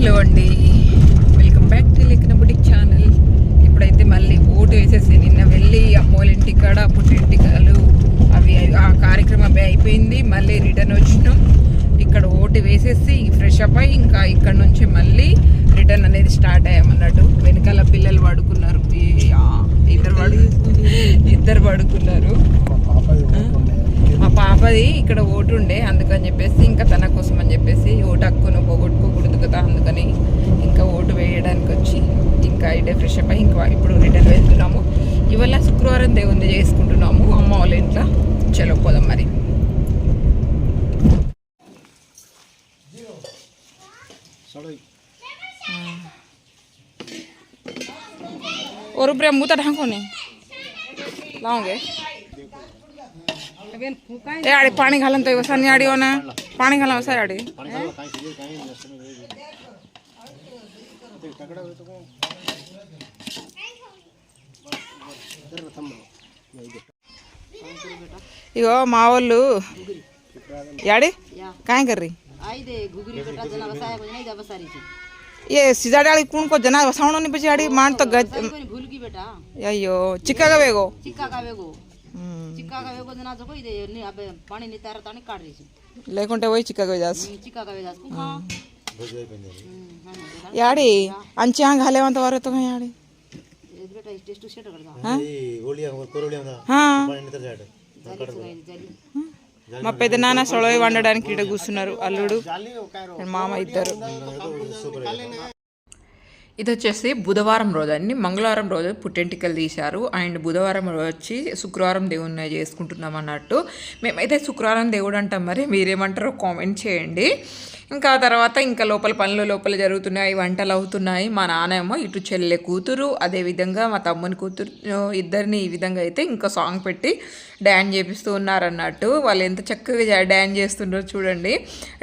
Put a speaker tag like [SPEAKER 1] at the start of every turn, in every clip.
[SPEAKER 1] Hello అండి. Welcome back to లెక్కన boutique channel ఇప్పుడైతే మళ్ళీ ఓటు వేసేసి నిన్న వెళ్ళి అమ్మోళ్ళ ఇంటికాడ పుట్టింటికాలు అవి ఆ కార్యక్రమం అవి అయిపోయింది. మళ్ళీ రిటర్న్ వచ్చినాం. ఇక్కడ ఓటు వేసేసి ఫ్రెష్ అప్ అయి ఇంకా ఇక్కడ నుంచి మళ్ళీ రిటర్న్ అనేది స్టార్ట్ అయ్యామన్నట్టు. వెనకాల పిల్లలు పడుకున్నారు. ఇద్దరు పడు ఇద్దరు పడుకున్నారు. పాపది ఇక్కడ ఓటు ఉండే అందుకని చెప్పేసి ఇంకా తన కోసం అని చెప్పేసి ఓటు హక్కును పోగొట్టుకోకూడదు కదా అందుకని ఇంకా ఓటు వేయడానికి వచ్చి ఇంకా ఇడే ఫ్రెష్ అప్ అయ్యి ఇంకా ఇప్పుడు రిటర్న్ వెళ్తున్నాము ఇవాళ శుక్రవారం దేవుంది చేసుకుంటున్నాము అమ్మ వాళ్ళ ఇంట్లో చలో పోదాం మరి और ऊपर मुंह तो ढांको नहीं लाओगे ए आड़ी पानी घालन तो वसा नहीं आड़ी हो ना पानी घाला वसा आड़ी ఇగో మా వాళ్ళు యాడి काय कर रही
[SPEAKER 2] आई दे घुगरी बेटा जना बसाया को नहीं जा बसारी छी
[SPEAKER 1] ये सिजा डाली कौन को जना वसावणो नहीं बची आड़ी मान तो गज
[SPEAKER 2] कोई भूल की बेटा
[SPEAKER 1] अयो चिक्का का वेगो
[SPEAKER 2] चिक्का का वेगो చిక్కగా వేయకూడదు నాచకు ఇది పనిని కాడ
[SPEAKER 1] లేకుంటే పోయి చిక్కా వేదాసు
[SPEAKER 2] చిక్కాగా వేదాసు
[SPEAKER 1] యాడి అంచి హాంగ్ హలేవంత వరకు యాడి మా పెద్ద నాన్న సొలవి వండడానికి ఇక్కడ కూర్చున్నారు అల్లుడు మామ ఇద్దరు ఇది వచ్చేసి బుధవారం రోజు అండి మంగళవారం రోజు పుట్టెంటికలు తీశారు. అండ్ బుధవారం రోజు వచ్చి శుక్రవారం దేవుడిని చేసుకుంటున్నాం అన్నట్టు మేమైతే శుక్రవారం దేవుడు అంటాం మరి మీరేమంటారో కామెంట్ చేయండి. ఇంకా తర్వాత ఇంకా లోపల పనులు లోపల జరుగుతున్నాయి వంటలు అవుతున్నాయి. మా నాన్నేమో ఇటు చెల్లె కూతురు అదేవిధంగా మా తమ్ముని కూతురు ఇద్దరిని ఈ విధంగా అయితే ఇంకా సాంగ్ పెట్టి డ్యాన్స్ చేపిస్తూ ఉన్నారన్నట్టు. వాళ్ళు ఎంత చక్కగా డ్యాన్స్ చేస్తుండ్రో చూడండి.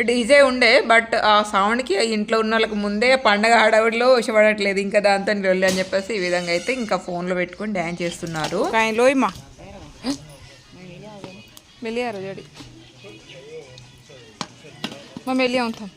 [SPEAKER 1] డీజే ఉండే బట్ ఆ సౌండ్కి ఇంట్లో ఉన్న వాళ్ళకి ముందే పండగ హడావిడిలో ఇష్టపడట్లేదు ఇంకా దాంతో వెళ్ళి అని చెప్పేసి ఈ విధంగా అయితే ఇంకా ఫోన్లో పెట్టుకొని డ్యాన్స్ చేస్తున్నారు. లోయమా వెళ్ళారు జడి మా వెళ్ళి ఉంటాం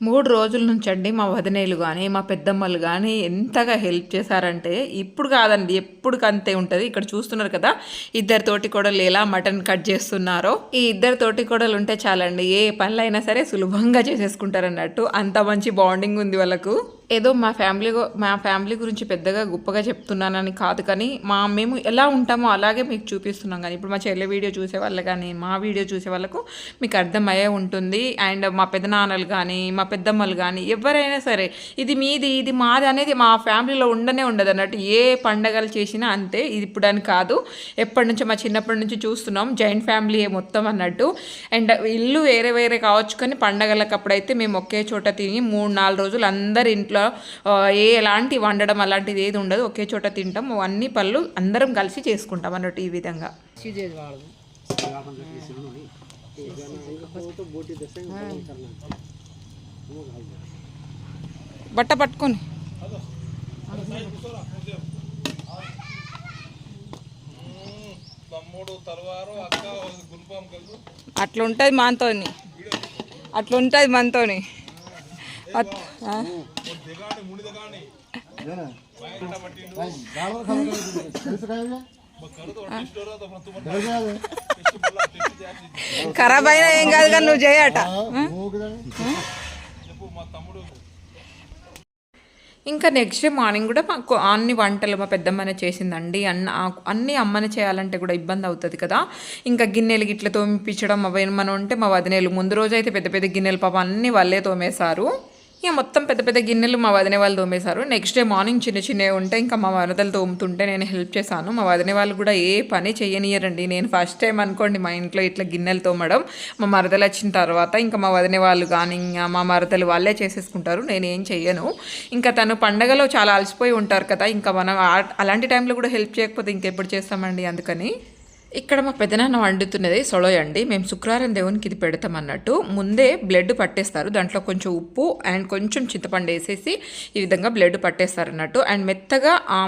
[SPEAKER 1] మూడు రోజుల నుంచి అండి మా వదినేలు కానీ మా పెద్దమ్మలు కానీ ఎంతగా హెల్ప్ చేశారంటే ఇప్పుడు కాదండి ఎప్పుడు అంతే ఉంటుంది. ఇక్కడ చూస్తున్నారు కదా ఇద్దరు తోటి ఎలా మటన్ కట్ చేస్తున్నారో. ఈ ఇద్దరు తోటి ఉంటే చాలండి ఏ పనులైనా సరే సులభంగా చేసేసుకుంటారన్నట్టు. అంత మంచి బాండింగ్ ఉంది వాళ్ళకు. ఏదో మా ఫ్యామిలీ మా ఫ్యామిలీ గురించి పెద్దగా గొప్పగా చెప్తున్నానని కాదు కానీ మా మేము ఎలా ఉంటామో అలాగే మీకు చూపిస్తున్నాం కానీ ఇప్పుడు మా చెల్లె వీడియో చూసే వాళ్ళు కానీ మా వీడియో చూసే వాళ్ళకు మీకు అర్థమయ్యే ఉంటుంది. అండ్ మా పెద్దనాన్నలు కానీ మా పెద్దమ్మలు కానీ ఎవరైనా సరే ఇది మీది ఇది మాది అనేది మా ఫ్యామిలీలో ఉండనే ఉండదు అన్నట్టు ఏ పండగలు చేసినా అంతే ఇది ఇప్పుడు అని కాదు. ఎప్పటి నుంచో మా చిన్నప్పటి నుంచి చూస్తున్నాం జాయింట్ ఫ్యామిలీ మొత్తం అన్నట్టు. అండ్ ఇల్లు వేరే వేరే కావచ్చు కానీ పండగలకు అప్పుడైతే మేము ఒకే చోట తిని మూడు నాలుగు రోజులు అందరి ఇంట్లో ఇంట్లో ఏ ఎలాంటి వండడం అలాంటిది ఏది ఉండదు. ఒకే చోట తింటాం. అన్ని పళ్ళు అందరం కలిసి చేసుకుంటాం అన్నట్టు ఈ విధంగా. బట్ట పట్టుకొని. అట్లుంటుంది మనతోని అట్లుంటుంది మనతోని ఖరాబ్ అయినా ఏం కాదు కానీ నువ్వు చేయట. ఇంకా నెక్స్ట్ డే మార్నింగ్ కూడా మాకు అన్ని వంటలు మా పెద్దమ్మనే చేసిందండి. అన్న అన్ని అమ్మనే చేయాలంటే కూడా ఇబ్బంది అవుతుంది కదా. ఇంకా గిన్నెలు గిట్ల తోమిపించడం అవి మనం ఉంటే మా వదినేలు ముందు రోజు అయితే పెద్ద పెద్ద గిన్నెలు పాప అన్నీ వాళ్ళే తోమేశారు. ఇక మొత్తం పెద్ద పెద్ద గిన్నెలు మా వదిన వాళ్ళు తోమేశారు. నెక్స్ట్ డే మార్నింగ్ చిన్న చిన్నవి ఉంటే ఇంకా మా వరదలు తోముతుంటే నేను హెల్ప్ చేశాను. మా వదిన వాళ్ళు కూడా ఏ పని చేయనియరండి. నేను ఫస్ట్ టైం అనుకోండి మా ఇంట్లో ఇట్లా గిన్నెలు తోమడం. మా మరదలు వచ్చిన తర్వాత ఇంకా మా వదిన వాళ్ళు కానీ ఇంకా మా మరదలు వాళ్ళే చేసేసుకుంటారు. నేను ఏం చెయ్యను. ఇంకా తను పండగలో చాలా అలసిపోయి ఉంటారు కదా. ఇంకా మనం అలాంటి టైంలో కూడా హెల్ప్ చేయకపోతే ఇంకెప్పుడు చేస్తామండి అందుకని? ఇక్కడ మా పెదనాన్న వండుతున్నది సొలోయ్ అండి. మేము శుక్రవారం దేవునికి ఇది పెడతాం అన్నట్టు. ముందే బ్లడ్ పట్టేస్తారు. దాంట్లో కొంచెం ఉప్పు అండ్ కొంచెం చింతపండు వేసేసి ఈ విధంగా బ్లడ్ పట్టేస్తారు అన్నట్టు. అండ్ మెత్తగా ఆ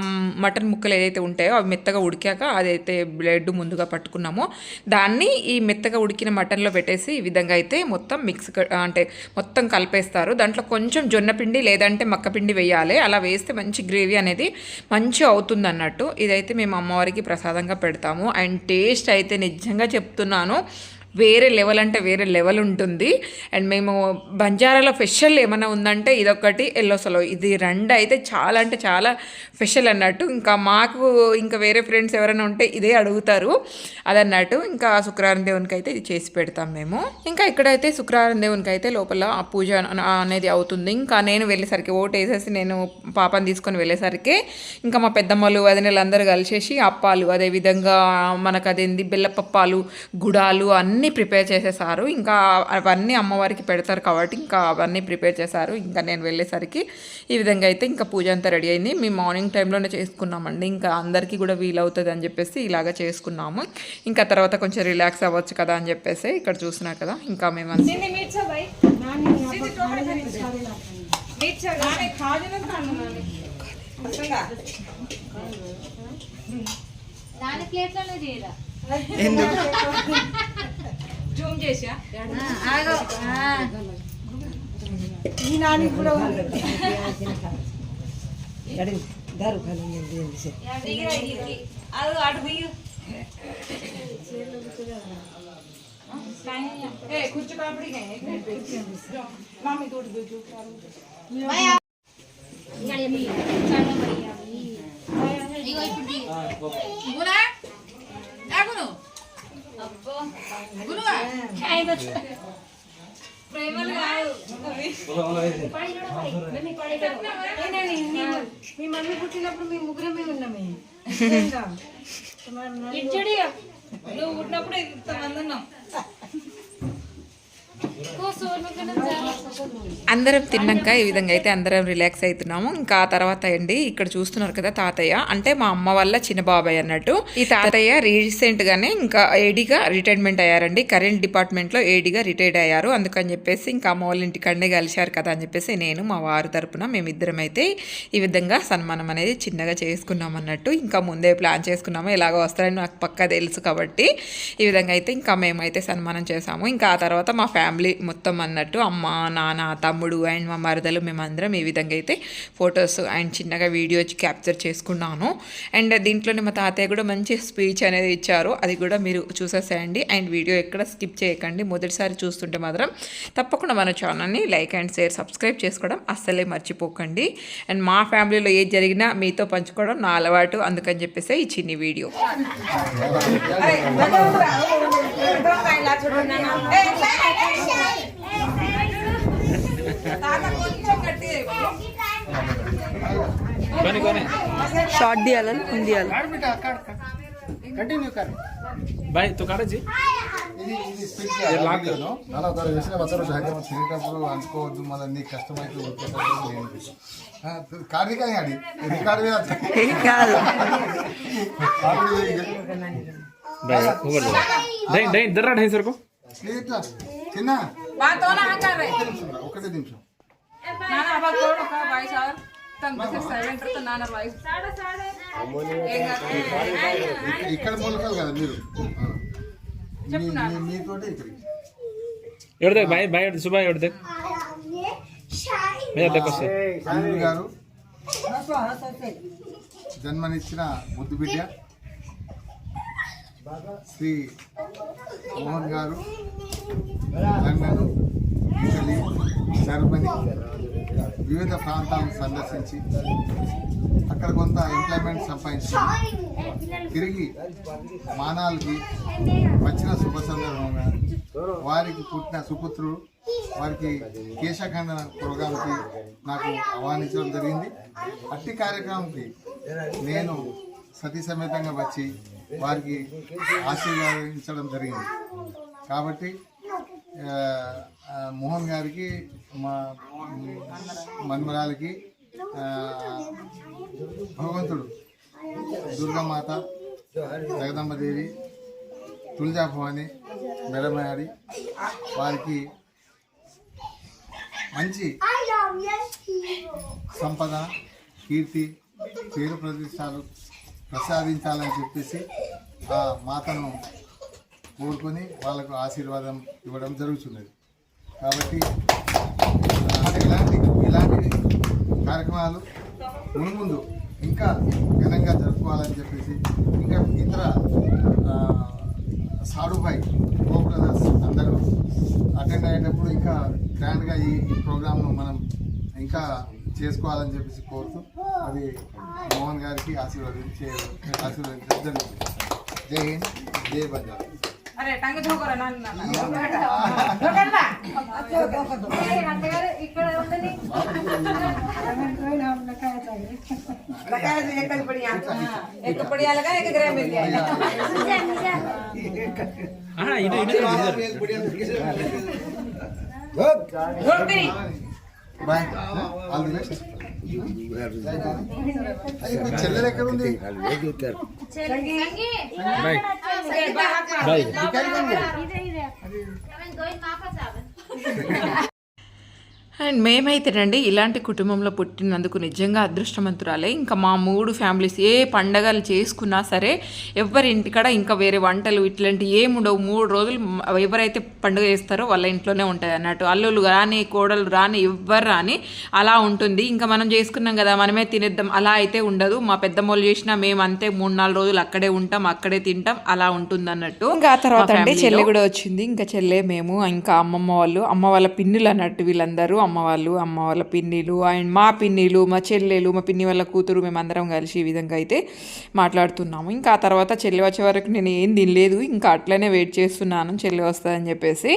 [SPEAKER 1] మటన్ ముక్కలు ఏదైతే ఉంటాయో అవి మెత్తగా ఉడికాక అదైతే బ్లడ్ ముందుగా పట్టుకున్నామో. దాన్ని ఈ మెత్తగా ఉడికిన మటన్లో పెట్టేసి ఈ విధంగా అయితే మొత్తం మిక్స్ అంటే మొత్తం కలిపేస్తారు. దాంట్లో కొంచెం జొన్న పిండి లేదంటే మక్కపిండి వేయాలి. అలా వేస్తే మంచి గ్రేవీ అనేది మంచిగా అవుతుంది అన్నట్టు. ఇదైతే మేము అమ్మవారికి ప్రసాదంగా పెడతాము. అండ్ టేస్ట్ అయితే నిజంగా చెప్తున్నాను. వేరే లెవెల్ అంటే వేరే లెవెల్ ఉంటుంది. అండ్ మేము బంజారాలో స్పెషల్ ఏమైనా ఉందంటే ఇదొకటి ఎల్లోసలో ఇది రెండు అయితే చాలా అంటే చాలా స్పెషల్ అన్నట్టు. ఇంకా మాకు ఇంకా వేరే ఫ్రెండ్స్ ఎవరైనా ఉంటే ఇదే అడుగుతారు అదన్నట్టు. ఇంకా శుక్రవారం దేవునికి అయితే ఇది చేసి పెడతాం మేము. ఇంకా ఇక్కడైతే శుక్రవారం దేవునికి అయితే లోపల ఆ పూజ అనేది అవుతుంది. ఇంకా నేను వెళ్ళేసరికి ఓటు వేసేసి నేను పాపని తీసుకొని వెళ్ళేసరికి ఇంకా మా పెద్దమ్మలు వదినలు అందరూ కలిసేసి అప్పాలు అదేవిధంగా మనకు అదేంది బెల్లపప్పాలు గుడాలు అన్నీ ప్రిపేర్ చేసేసారు. ఇంకా అవన్నీ అమ్మవారికి పెడతారు కాబట్టి ఇంకా అవన్నీ ప్రిపేర్ చేశారు. ఇంకా నేను వెళ్ళేసరికి ఈ విధంగా అయితే ఇంకా పూజ అంతా రెడీ అయింది. మేము మార్నింగ్ టైంలోనే చేసుకున్నామండి. ఇంకా అందరికీ కూడా వీలవుతుంది అని చెప్పేసి ఇలాగ చేసుకున్నాము. ఇంకా తర్వాత కొంచెం రిలాక్స్ అవ్వచ్చు కదా అని చెప్పేసి ఇక్కడ చూస్తున్నారు కదా. ఇంకా మేము
[SPEAKER 2] దాని ప్లేట్లోనే చేయరా?
[SPEAKER 1] జూమ్ చేసా
[SPEAKER 2] ఆగో
[SPEAKER 3] ఈ నాని కూడా ఉంది దారు కాలం ఏంటి
[SPEAKER 2] ఇగో ఇప్పుడు దిగు.
[SPEAKER 3] మీ మమ్మీ పుట్టినప్పుడు మీ ముగ్గురమే ఉన్నామే నువ్వు పుట్టినప్పుడు ఇంతమంది ఉన్నాం
[SPEAKER 1] అందరం తిన్నాక ఈ విధంగా అయితే అందరం రిలాక్స్ అవుతున్నాము. ఇంకా ఆ తర్వాత అండి ఇక్కడ చూస్తున్నారు కదా తాతయ్య. అంటే మా అమ్మ వాళ్ళ చిన్న బాబాయ్ అన్నట్టు. ఈ తాతయ్య రీసెంట్ గానే ఇంకా ఏడీగా రిటైర్మెంట్ అయ్యారండి. కరెంట్ డిపార్ట్మెంట్లో ఏడీగా రిటైర్డ్ అయ్యారు. అందుకని చెప్పేసి ఇంకా అమ్మ వాళ్ళ ఇంటి కండే కలిశారు కదా అని చెప్పేసి నేను మా వారు తరపున మేమిద్దరం అయితే ఈ విధంగా సన్మానం అనేది చిన్నగా చేసుకున్నాం అన్నట్టు. ఇంకా ముందే ప్లాన్ చేసుకున్నాము. ఎలాగో వస్తారని నాకు పక్కా తెలుసు కాబట్టి ఈ విధంగా అయితే ఇంకా మేమైతే సన్మానం చేసాము ఇంకా ఆ తర్వాత మా ఫ్యామిలీ మొత్తం అన్నట్టు అమ్మ నాన్న తమ్ముడు అండ్ మా మరదలు మేమందరం ఈ విధంగా అయితే ఫొటోస్ అండ్ చిన్నగా వీడియో క్యాప్చర్ చేసుకున్నాను అండ్ దీంట్లోనే మా తాతయ్య కూడా మంచి స్పీచ్ అనేది ఇచ్చారు అది కూడా మీరు చూసేసేయండి అండ్ వీడియో ఎక్కడ స్కిప్ చేయకండి మొదటిసారి చూస్తుంటే మాత్రం తప్పకుండా మన ఛానల్ని లైక్ అండ్ షేర్ సబ్స్క్రైబ్ చేసుకోవడం అస్సలే మర్చిపోకండి అండ్ మా ఫ్యామిలీలో ఏది జరిగినా మీతో పంచుకోవడం నా అలవాటు అందుకని చెప్పేసి ఈ చిన్ని వీడియో
[SPEAKER 3] షార్ట్ తీయాలని ఉంది తీయాలి
[SPEAKER 4] कंटिन्यू कर
[SPEAKER 5] भाई तो काढायची
[SPEAKER 4] ఇది ఇది స్పీడ్ చేయాలి అలా ఒకరు వేసిన ఒకరు హైదరాబాద్ తిరిగేటప్పుడు అనుకోవద్దు మళ్ళీ నీకు కష్టమైతే కార్డు కానీ అది రికార్డు
[SPEAKER 3] కాదు
[SPEAKER 5] भाई ऊपर दे दही दही इधर रहा ढाई सौ को
[SPEAKER 4] చిన్న బాతోన ఒకటే నిమిషం నానా అబ్బా కోడు కా బాయ్ సార్ నానా బాయ్
[SPEAKER 5] ఇక్కడ మూలకాలు కదా మీరు? మీతోటే ఇక్కడికి ఎడదే బాయ్ బాయ్ ఎడదే
[SPEAKER 4] సుబాయ్ గారు జన్మనిచ్చిన ముద్దు బిడ్డ. శ్రీ మోహన్ గారు లండన్ ఇటలీ జర్మనీ వివిధ ప్రాంతాలను సందర్శించి అక్కడ కొంత ఎంప్లాయ్మెంట్ సంపాదించి తిరిగి మానాలకి వచ్చిన శుభ సందర్భంగా వారికి పుట్టిన సుపుత్రుడు వారికి కేశఖండన ప్రోగ్రాంకి నాకు ఆహ్వానించడం జరిగింది. అట్టి కార్యక్రమంకి నేను సతీ సమేతంగా వచ్చి వారికి ఆశీర్వదించడం జరిగింది. కాబట్టి మోహన్ గారికి మా మన్మరాలకి భగవంతుడు దుర్గామాత జగదంబదేవి తులజాభవాని భవాని వారికి మంచి సంపద కీర్తి పేరు ప్రతిష్టాలు ప్రసాదించాలని చెప్పేసి ఆ మాతను కోరుకొని వాళ్ళకు ఆశీర్వాదం ఇవ్వడం జరుగుతున్నది. కాబట్టి ఇలాంటి ఇలాంటి కార్యక్రమాలు ముందు ఇంకా ఘనంగా జరుపుకోవాలని చెప్పేసి ఇంకా ఇతర సాడుపై కో బ్రదర్స్ అందరూ అటెండ్ అయ్యేటప్పుడు ఇంకా గ్రాండ్గా ఈ ఈ ప్రోగ్రామ్ను మనం ఇంకా చేసుకోవాలని చెప్పేసి కోరుతూ అది మోహన్ గారికి ఆశీర్వదించే ఆశీర్వదించడం జరుగుతుంది జై హింద్ జై బంజారా
[SPEAKER 1] అరే టంగ ధోకరా నాన్న एक बढ़िया लगा एक ग्रह मिल गया
[SPEAKER 5] ఆహా, ఇటు ఇటు ఇద్దరు.
[SPEAKER 4] బాయ్ ఆల్ ది బెస్ట్ చెల్లెలు ఎక్కడ ఉంది
[SPEAKER 5] బాయ్ బాయ్
[SPEAKER 1] అండ్ మేమైతేనండి ఇలాంటి కుటుంబంలో పుట్టినందుకు నిజంగా అదృష్టవంతురాలే. ఇంకా మా మూడు ఫ్యామిలీస్ ఏ పండగలు చేసుకున్నా సరే ఎవరి ఇంటికాడ ఇంకా వేరే వంటలు ఇట్లాంటి ఏముండవు మూడు రోజులు ఎవరైతే పండుగ చేస్తారో వాళ్ళ ఇంట్లోనే ఉంటుంది అన్నట్టు. అల్లుళ్ళు రాని కోడలు రాని ఎవ్వరు రాని అలా ఉంటుంది. ఇంకా మనం చేసుకున్నాం కదా మనమే తినేద్దాం. అలా అయితే ఉండదు. మా పెద్దమ్మోళ్ళు చేసినా మేము అంతే మూడు నాలుగు రోజులు అక్కడే ఉంటాం అక్కడే తింటాం. అలా ఉంటుంది అన్నట్టు ఇంకా ఆ తర్వాత అంటే చెల్లె కూడా వచ్చింది. ఇంకా చెల్లె మేము ఇంకా అమ్మమ్మ వాళ్ళు అమ్మ వాళ్ళ పిన్నులు అన్నట్టు వీళ్ళందరూ అమ్మ వాళ్ళు అమ్మ వాళ్ళ పిన్నిలు అండ్ మా పిన్నిలు మా చెల్లెలు మా పిన్ని వాళ్ళ కూతురు మేమందరం కలిసి ఈ విధంగా అయితే మాట్లాడుతున్నాము. ఇంకా ఆ తర్వాత చెల్లి వచ్చే వరకు నేను ఏం తినలేదు ఇంకా అట్లనే వెయిట్ చేస్తున్నాను చెల్లి వస్తుందని చెప్పేసి.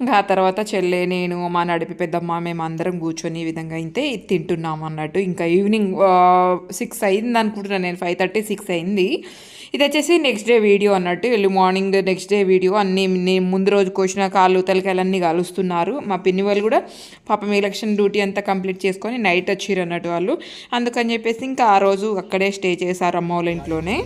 [SPEAKER 1] ఇంకా ఆ తర్వాత చెల్లె నేను మా నడిపి పెద్దమ్మ మేము అందరం కూర్చొని ఈ విధంగా అయితే తింటున్నాము అన్నట్టు. ఇంకా ఈవినింగ్ సిక్స్ అయింది అనుకుంటున్నాను నేను ఫైవ్ థర్టీ సిక్స్ అయింది. ఇది వచ్చేసి నెక్స్ట్ డే వీడియో అన్నట్టు. వెళ్ళి మార్నింగ్ నెక్స్ట్ డే వీడియో అన్ని నేను ముందు రోజు కోసిన కాళ్ళు తలకాయలు అన్నీ కలుస్తున్నారు. మా పిన్ని వాళ్ళు కూడా పాపం ఎలక్షన్ డ్యూటీ అంతా కంప్లీట్ చేసుకొని నైట్ వచ్చిరు అన్నట్టు వాళ్ళు. అందుకని చెప్పేసి ఇంకా ఆ రోజు అక్కడే స్టే చేశారు అమ్మ వాళ్ళ ఇంట్లోనే.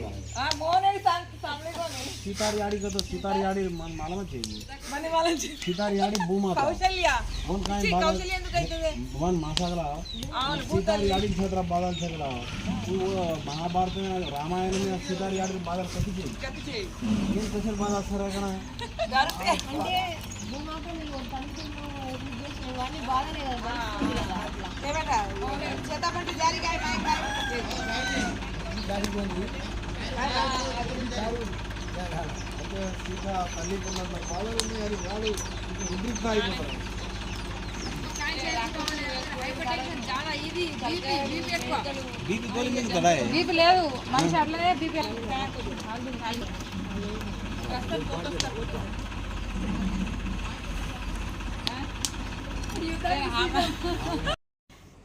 [SPEAKER 6] మహాభారత రామాయణ సీతారి బాధలు కట్టి ఏం స్పెషల్ బాధ ఉన్నంత బాధలు ఉన్నాయి అది వాడు ఉద్రిక్త అయిపోతారు బీపీ తొలగింది కదా
[SPEAKER 2] బీపీ లేదు. మనిషి అట్లనే బీపీ.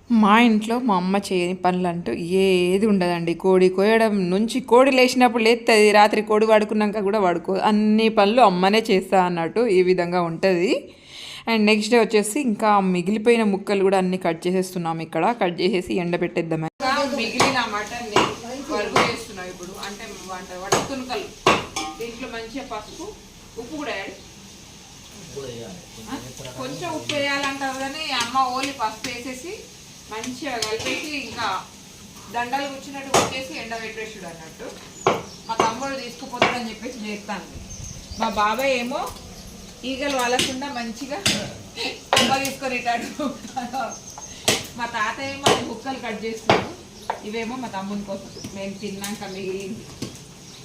[SPEAKER 1] మా ఇంట్లో మా అమ్మ చేయని పనులు అంటూ ఏది ఉండదండి. కోడి కోయడం నుంచి కోడి లేచినప్పుడు లేస్తుంది రాత్రి కోడి పడుకున్నాక కూడా పడుకో అన్ని పనులు అమ్మనే చేస్తా అన్నట్టు ఈ విధంగా ఉంటుంది. అండ్ నెక్స్ట్ డే వచ్చేసి ఇంకా మిగిలిపోయిన ముక్కలు కూడా అన్ని కట్ చేసేస్తున్నాం ఇక్కడ. కట్ చేసేసి ఎండబెట్టేద్దామని మిగిలిన మటన్ చేస్తున్నాం ఇప్పుడు. అంటే వంట వడ తునకలు. దీంట్లో మంచిగా పసుపు ఉప్పు కూడా యాడ్ కొంచెం ఉప్పు వేయాలంటారు కానీ అమ్మ ఓన్లీ పసుపు వేసేసి మంచిగా కలిపేసి ఇంకా దండలు కూర్చున్నట్టు కొట్టేసి ఎండ పెట్టేసాడు అన్నట్టు. మా తమ్ముడు తీసుకుపోతాడని చెప్పేసి చేస్తాను మా బాబాయ్ ఏమో ఈగలు వాళ్ళకుండా మంచిగా కుమ్మ తీసుకొనేటాడు మా తాత ఏమో బుక్కలు కట్ చేస్తున్నాడు. ఇవేమో మా తమ్ముని కోసం. మేము తిన్నాక మిగిలింది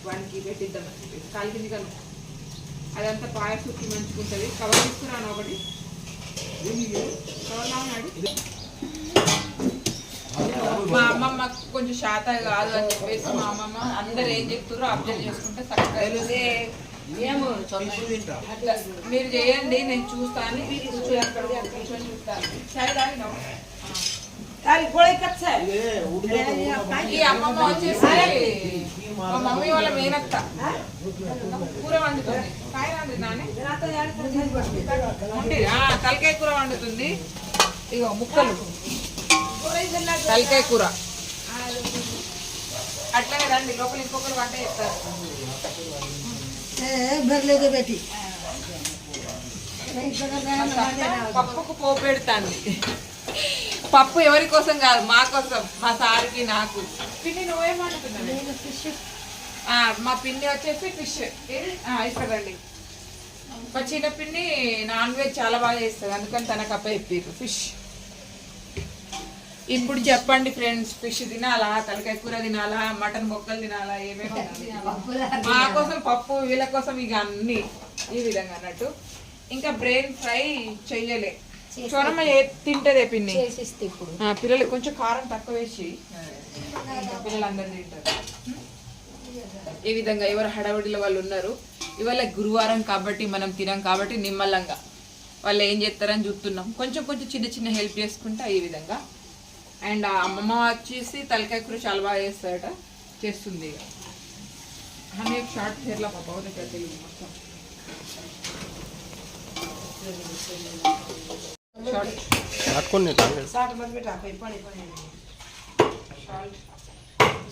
[SPEAKER 1] వాడికి పెట్టిద్దామని చెప్పేసి. కాలికింది కలు అదంతా పాయసుకి మంచుకుంటుంది. కవర్ తీసుకురాను ఒకటి. కవర్ మా అమ్మమ్మ కొంచెం శాత కాదు అని చెప్పేసి మా అమ్మమ్మ అందరు ఏం చెప్తారో అబ్జర్వ్ చేసుకుంటే చక్కగా అట్లా మీరు చేయండి నేను చూస్తాను. కూర్చొని అక్కడ కూర్చొని చూస్తాను. తాగినావు ఈ అమ్మమ్మ వచ్చేసి మా మమ్మీ వాళ్ళ మేనత్త. కూర వండుతుంది. తలకాయ కూర వండుతుంది. ఇగో ముక్కలు. తలకాయ కూర. అట్లనే రండి లోపల ఇంకొకరు వంట చేస్తారు.
[SPEAKER 3] పెట్టి.
[SPEAKER 1] పప్పుకు పోపు పెడతాంది. పప్పు ఎవరి కోసం కాదు మా కోసం మా సార్కి నాకు. పిన్ని నువ్వేమనుకున్నావు మా పిన్ని వచ్చేసి ఫిష్. ఇక్కడ రండి. మా చిన్న పిన్ని నాన్ వెజ్ చాలా బాగా చేస్తుంది అందుకని తనకు అప్ప చెప్పారు ఫిష్. ఇప్పుడు చెప్పండి ఫ్రెండ్స్ ఫిష్ తినాలా తలకాయ కూర తినాలా మటన్ బొక్కలు తినాలా ఏమేమి? మా కోసం పప్పు వీళ్ళ కోసం ఇక అన్ని ఈ విధంగా అన్నట్టు. ఇంకా బ్రెయిన్ ఫ్రై చెయ్యలే. చూడమ్మ ఏ తింటదే పిన్ని ఆ, పిల్లలు కొంచెం కారం తక్కువ వేసి ఇంకా పిల్లలందరూ తింటారు. ఈ విధంగా ఎవరు హడావిడిలో వాళ్ళు ఉన్నారు ఇవాళ గురువారం కాబట్టి మనం తినాం కాబట్టి నిమ్మలంగా వాళ్ళు ఏం చేస్తారని చూస్తున్నాం కొంచెం కొంచెం చిన్న చిన్న హెల్ప్ చేసుకుంటా ఈ విధంగా అండ్ ఆ అమ్మమ్మ వచ్చేసి తలకాయ కూర చాలా బాగా చేస్తాడట చేస్తుంది ఇక ఆమె షార్ట్ హెయిర్లో పాప దగ్గర తెలియదు మొత్తం షార్ట్
[SPEAKER 6] పట్టుకోండి
[SPEAKER 3] साठ मत बेटा कोई पानी पानी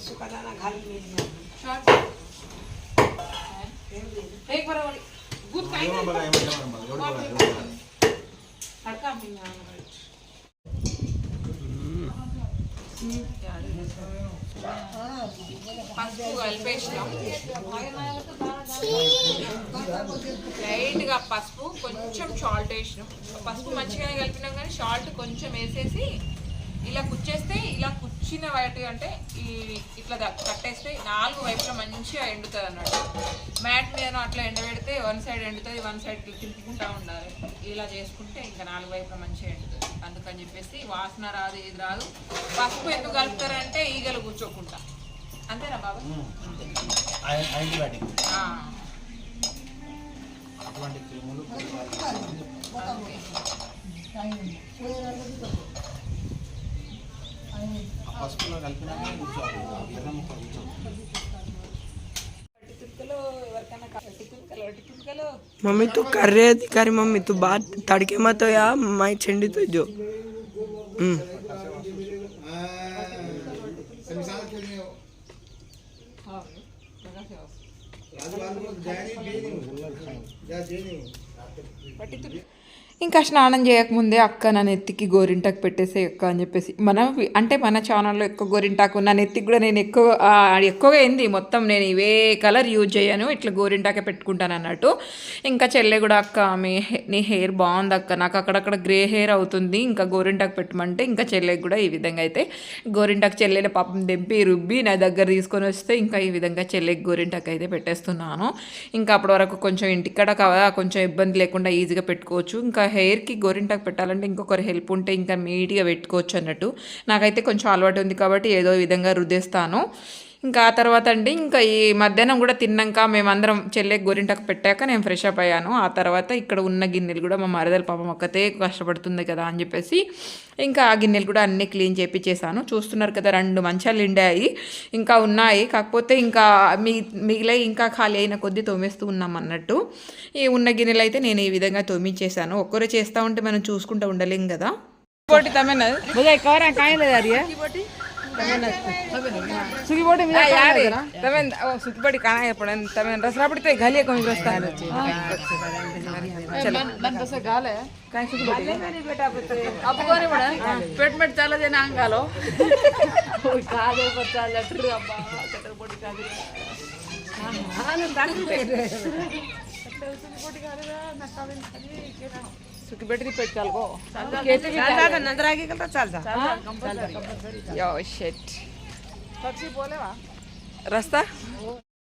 [SPEAKER 3] सुखा दाना घाल में
[SPEAKER 1] షార్ట్ एक बार वाली गुड काइंड तड़का मिलना పసుపు కలిపేసినాం లైట్గా పసుపు కొంచెం సాల్ట్ వేసినాం పసుపు మంచిగానే కలిపినాం కానీ సాల్ట్ కొంచెం వేసేసి ఇలా కుచ్చేస్తే ఇలా కుచ్చిన వాటి అంటే ఈ ఇట్లా కట్టేస్తే నాలుగు వైపులా మంచిగా ఎండుతుంది అన్నట్టు. మ్యాట్ మీద అట్లా ఎండబెడితే వన్ సైడ్ ఎండుతుంది వన్ సైడ్ తిప్పుకుంటా ఉండాలి. ఇలా చేసుకుంటే ఇంకా నాలుగు వైపులా మంచిగా ఎండుతుంది. అందుకని చెప్పేసి వాసన రాదు ఏది రాదు. పసుపు ఎందుకు కలుపుతారంటే ఈగలు కూర్చోకుండా. అంతేనా బాబా? ఆ. ఓకే.
[SPEAKER 3] मम्मी, तू कर रहे अधिकारी मम्मी, तू बात तड़के मत हो या, माई छंडी तो जो। हम्म।
[SPEAKER 1] ఇంకా స్నానం చేయకముందే అక్క నా నెత్తికి గోరింటాకు పెట్టేసే అక్క అని చెప్పేసి. మనం అంటే మన ఛానల్లో ఎక్కువ గోరింటాకు నా నెత్తికి కూడా నేను ఎక్కువ ఎక్కువగా ఏంది? మొత్తం నేను ఇవే కలర్ యూజ్ చేయను ఇట్లా గోరింటాకే పెట్టుకుంటాను అన్నట్టు. ఇంకా చెల్లె కూడా అక్క మీ నీ హెయిర్ బాగుంది అక్క నాకు అక్కడక్కడ గ్రే హెయిర్ అవుతుంది ఇంకా గోరింటాకు పెట్టమంటే ఇంకా చెల్లెకి కూడా ఈ విధంగా అయితే గోరింటాకు చెల్లెల పాపం దెబ్బి రుబ్బి నా దగ్గర తీసుకొని వస్తే ఇంకా ఈ విధంగా చెల్లెకి గోరింటాకు అయితే పెట్టేస్తున్నాను. ఇంకా అప్పటి వరకు కొంచెం ఇంటికాడ కదా కొంచెం ఇబ్బంది లేకుండా ఈజీగా పెట్టుకోవచ్చు. ఇంకా హెయిర్కి గోరింటాకు పెట్టాలంటే ఇంకొకరి హెల్ప్ ఉంటే ఇంకా నీట్గా పెట్టుకోవచ్చు అన్నట్టు. నాకైతే కొంచెం అలవాటు ఉంది కాబట్టి ఏదో విధంగా రుద్దేస్తాను. ఇంకా ఆ తర్వాత అండి ఇంకా ఈ మధ్యాహ్నం కూడా తిన్నాక మేమందరం చెల్లె గోరింటాకు పెట్టాక నేను ఫ్రెష్ అప్ అయ్యాను. ఆ తర్వాత ఇక్కడ ఉన్న గిన్నెలు కూడా మా మరదల పాపం ఒక్కతే కష్టపడుతుంది కదా అని చెప్పేసి ఇంకా ఆ గిన్నెలు కూడా అన్నీ క్లీన్ చేపించేసాను చూస్తున్నారు కదా రెండు మంచాలు నిండాయి. ఇంకా ఉన్నాయి. కాకపోతే ఇంకా మీ మిగిలే ఇంకా ఖాళీ అయిన కొద్దీ తోమేస్తూ ఉన్నాం అన్నట్టు. ఈ ఉన్న గిన్నెలు అయితే నేను ఈ విధంగా తోమించేసాను ఒక్కరు చేస్తూ ఉంటే మనం చూసుకుంటూ ఉండలేం కదా. తమేనా सुखी बोटे में यार तमें ओ सुखी बोटी कहाँ है पड़न तमें रसरा पड़ी तो घाली को रस्ता है चलो मन तो से गाल है कहीं सुखी बोटी मेरी बेटा पुत्र अब कोने पड़ा पेट में चला देना अंगालो ओए कादे पर चल लटर अब्बा कटर बोटी का दे हां ना दाग पे सुखी बोटी का दे ना कावे खाली के ना सुखी बेटी पेट चल को कहते भी
[SPEAKER 3] चलता नजर आगे कल चलता
[SPEAKER 1] Yo, shit. पक्षी बोले वा रास्ता